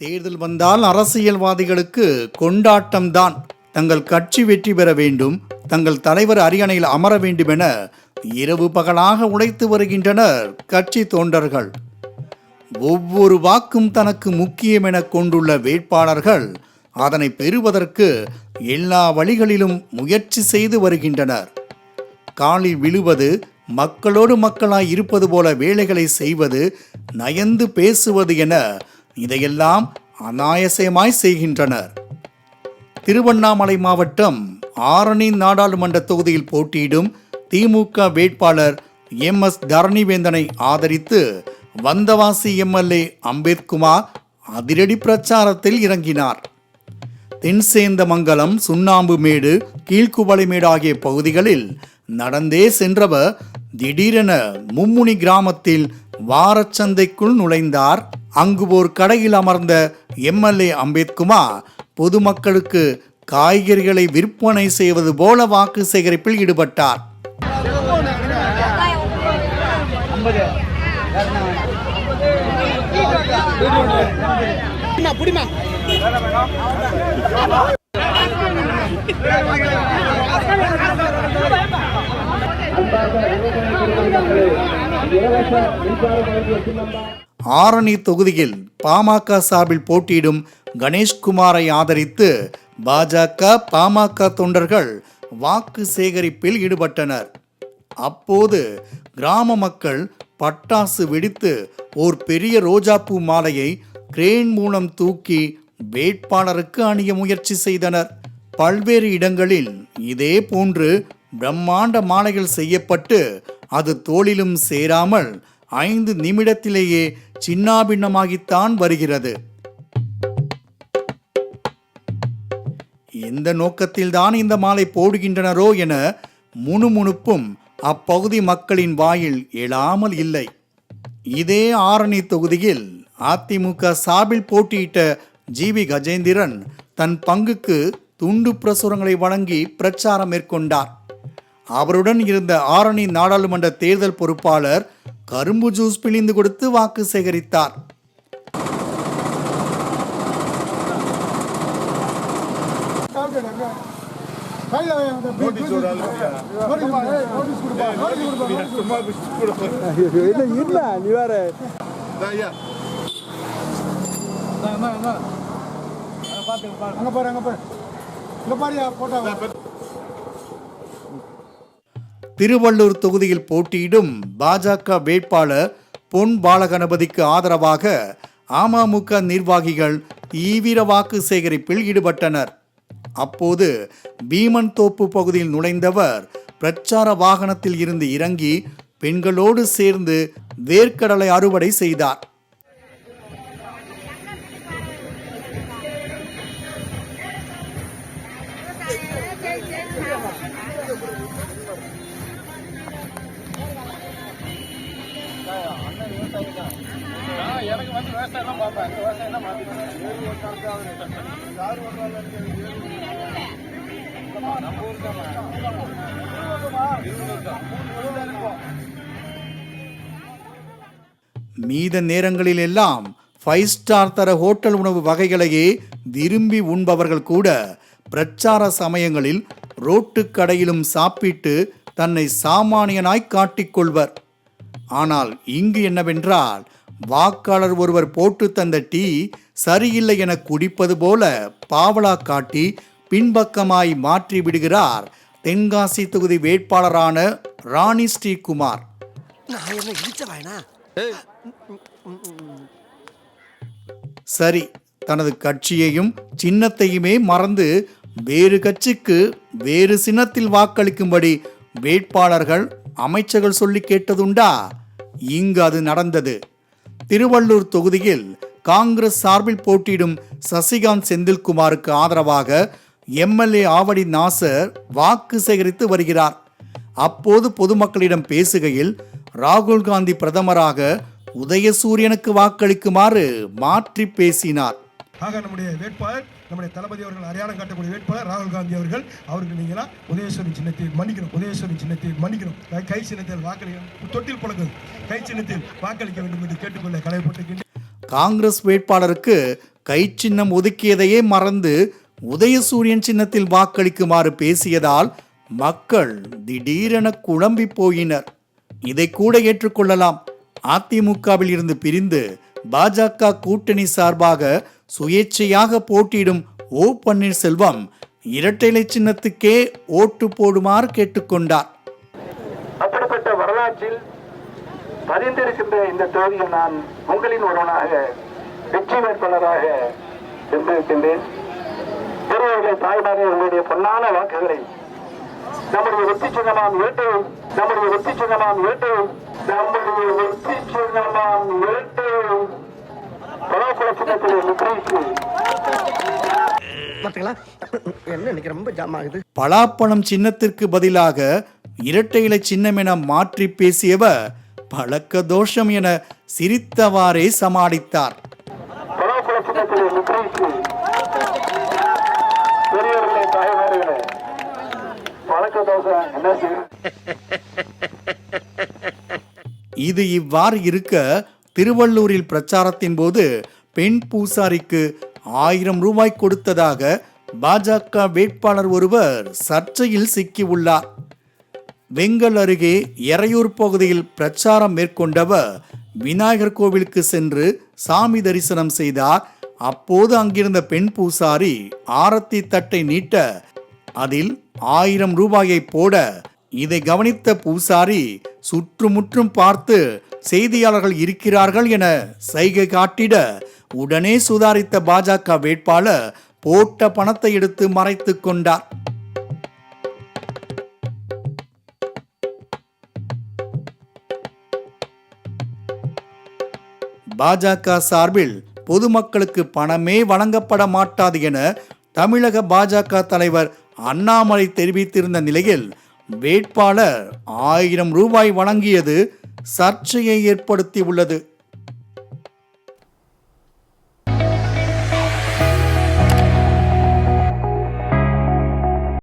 தேர்தல் வந்தால் அரசியல்வாதிகளுக்கு கொண்டாட்டம்தான். தங்கள் கட்சி வெற்றி பெற வேண்டும். தங்கள் தலைவர் அரியணையில் அமர வேண்டும் என இரவு பகலாக உழைத்து வருகின்றனர் கட்சி தொண்டர்கள். ஒவ்வொரு வாக்கும் தனக்கு முக்கியம் என கொண்டுள்ள வேட்பாளர்கள் அதனை பெறுவதற்கு எல்லா வழிகளிலும் முயற்சி செய்து வருகின்றனர். காலில் விழுவது மக்களோடு மக்களாய் இருப்பது போல வேலைகளை செய்வது நயந்து பேசுவது என இதையெல்லாம் அநாயசமாய் செய்கின்றனர். திருவண்ணாமலை மாவட்டம் ஆரணி நாடாளுமன்ற தொகுதியில் போட்டியிடும் திமுக வேட்பாளர் எம். எஸ். தரணிவேந்தனை ஆதரித்து வந்தவாசி எம்எல்ஏ அம்பேத்குமார் அதிரடி பிரச்சாரத்தில் இறங்கினார். தென்சேந்தமங்கலம் சுண்ணாம்புமேடு கீழ்குவளைமேடு ஆகிய பகுதிகளில் நடந்தே சென்றவர் திடீரென மும்முனி கிராமத்தில் வாரச்சந்தைக்குள் நுழைந்தார். அங்கு ஓர் கடையில் அமர்ந்த எம்எல்ஏ அம்பேத்குமார் பொதுமக்களுக்கு காய்கறிகளை விற்பனை செய்வது போல வாக்கு சேகரிப்பில் ஈடுபட்டார். புடிமா புடிமா ஆரணி தொகுதியில் பாமக சார்பில் போட்டியிடும் கணேஷ்குமாரை ஆதரித்து பாஜக பாமக தொண்டர்கள் வாக்கு சேகரிப்பில் ஈடுபட்டனர். அப்போது கிராம மக்கள் பட்டாசு வெடித்து ஓர் பெரிய ரோஜாப்பூ மாலையை கிரேன் மூலம் தூக்கி வேட்பாளருக்கு அணிய முயற்சி செய்தனர். பல்வேறு இடங்களில் இதே போன்று பிரம்மாண்ட மாலைகள் செய்யப்பட்டு அது தோளிலும் சேராமல் ஐந்து நிமிடத்திலேயே சின்னாபின்னமாகித்தான் வருகிறது. எந்த நோக்கத்தில்தான் இந்த மாலை போடுகின்றனரோ என முணுமுணுப்பும் அப்பகுதி மக்களின் வாயில் எழாமல் இல்லை. இதே ஆரணி தொகுதியில் அதிமுக சார்பில் போட்டியிட்ட ஜிவி கஜேந்திரன் தன் பங்குக்கு துண்டு பிரசுரங்களை வழங்கி பிரச்சாரம் மேற்கொண்டார். அவருடன் இருந்த ஆரணி நாடாளுமன்ற தேர்தல் பொறுப்பாளர் கரும்பு ஜூஸ் பிழிந்து கொடுத்து வாக்கு சேகரித்தார் அங்க பாரு அங்க பாரு இங்க பாரு போட்டா திருவள்ளூர் தொகுதியில் போட்டியிடும் பாஜக வேட்பாளர் பொன் பாலகணபதிக்கு ஆதரவாக அமமுக நிர்வாகிகள் தீவிர வாக்கு சேகரிப்பில் ஈடுபட்டனர். அப்போது பீமன் தோப்பு பகுதியில் நுழைந்தவர் பிரச்சார வாகனத்தில் இருந்து இறங்கி பெண்களோடு சேர்ந்து வேர்க்கடலை அறுவடை செய்தார். மீத நேரங்களில் எல்லாம் ஃபைவ் ஸ்டார் தர ஹோட்டல் உணவு வகைகளையே விரும்பி உண்பவர்கள் கூட பிரச்சார சமயங்களில் ரோட்டு கடையிலும் சாப்பிட்டு தன்னை சாமானியனாய் காட்டிக்கொள்வர் ஆனால் இங்கு என்னவென்றால் வாக்காளர் ஒருவர் போட்டு தந்த டீ சரியில்லை என குடிப்பது போல பாவலா காட்டி பின்பக்கமாய் மாற்றி விடுகிறார் தென்காசி தொகுதி வேட்பாளரான ராணி ஸ்ரீகுமார். சரி தனது கட்சியையும் சின்னத்தையுமே மறந்து வேறு கட்சிக்கு வேறு சின்னத்தில் வாக்களிக்கும்படி வேட்பாளர்கள் அமைச்சர்கள் சொல்லி கேட்டதுண்டா? இங்கு அது நடந்தது. திருவள்ளூர் தொகுதியில் காங்கிரஸ் சார்பில் போட்டியிடும் சசிகாந்த் செந்தில்குமாருக்கு ஆதரவாக எம்எல்ஏ ஆவடி நாசர் வாக்கு சேகரித்து வருகிறார். அப்போது பொதுமக்களிடம் பேசுகையில் ராகுல் காந்தி பிரதமராக உதயசூரியனுக்கு வாக்களிக்குமாறு மாற்றி பேசினார். ஆக நம்முடைய வேட்பாளர் நம்முடைய தளபதி அவர்கள் அடையாளம் காட்டக்கூடிய வேட்பாளர் ராகுல் காந்தி அவர்கள் அவருக்கு நீங்களா உதயேஸ்வரி சின்னத்தில் மன்னிக்கணும் உதயேஸ்வரி சின்னத்தில் மன்னிக்கணும். கை சின்னத்தில் வாக்களிக்க தொட்டில் பழக்கம் கை சின்னத்தில் வாக்களிக்க வேண்டும் என்று கேட்டுக்கொள்ள கடமைப்பட்டிருக்கின்றேன் காங்கிரஸ் வேட்பாளருக்கு கை சின்னம் ஒதுக்கியதையே மறந்து உதயசூரியன் சின்னத்தில் வாக்களிக்குமாறு பேசியதால் மக்கள் திடீரென குழம்பி போயினர். இதை கூட ஏற்றுக்கொள்ளலாம். அதிமுகவில் இருந்து பிரிந்து பாஜக கூட்டணி சார்பாக சுயேட்சையாக போட்டியிடும் ஓ பன்னீர்செல்வம் இரட்டைலை சின்னத்துக்கே ஓட்டு போடுமாறு கேட்டுக்கொண்டார். அப்படிப்பட்ட வரலாற்றில் பதிந்திருக்கின்ற இந்த தொகுதியில் நான் உங்களின் ஒருவனாக வெற்றி வேட்பாளராக சென்றிருக்கின்றேன் பெரியவர்களை தாய்மாரே உங்களுடைய பொன்னான வாக்குகளை நம்முடைய வெற்றி சின்னமாம் ஏட்டு நம்முடைய வெற்றி சின்னமாம் ஏட்டு நம்முடைய வெற்றி சின்னமாம் ஏட்டு பலாப்பழம் சின்னத்திற்கு பதிலாக இரட்டை இலை சின்னம் என மாற்றி பேசியவர் பழக்க தோஷம் என சிரித்தவாறே சமாளித்தார். இது இவ்வாறு இருக்க திருவள்ளூரில் பிரச்சாரத்தின் போது பெண் பூசாரிக்கு ஆயிரம் ரூபாய் கொடுத்ததாக பாஜக வேட்பாளர் ஒருவர் சர்ச்சையில் சிக்கியுள்ளார். வெங்கல் அருகே எறையூர் பகுதியில் பிரச்சாரம் மேற்கொண்டவர் விநாயகர் கோவிலுக்கு சென்று சாமி தரிசனம் செய்தார். அப்போது அங்கிருந்த பெண் பூசாரி ஆரத்தி தட்டை நீட்ட அதில் ஆயிரம் ரூபாயை போட இதை கவனித்த பூசாரி சுற்றுமுற்றும் பார்த்து செய்தியாளர்கள் இருக்கிறார்கள் என சைகை காட்டிட உடனே சுதாரித்த பாஜக வேட்பாளர் போட்ட பணத்தை எடுத்து மறைத்துக் கொண்டார். பாஜக சார்பில் பொதுமக்களுக்கு பணமே வழங்கப்பட மாட்டாது என தமிழக பாஜக தலைவர் அண்ணாமலை தெரிவித்திருந்த நிலையில் வேட்பாளர் ஆயிரம் ரூபாய் வழங்கியது சர்ச்சையை ஏற்படுத்தியுள்ளது.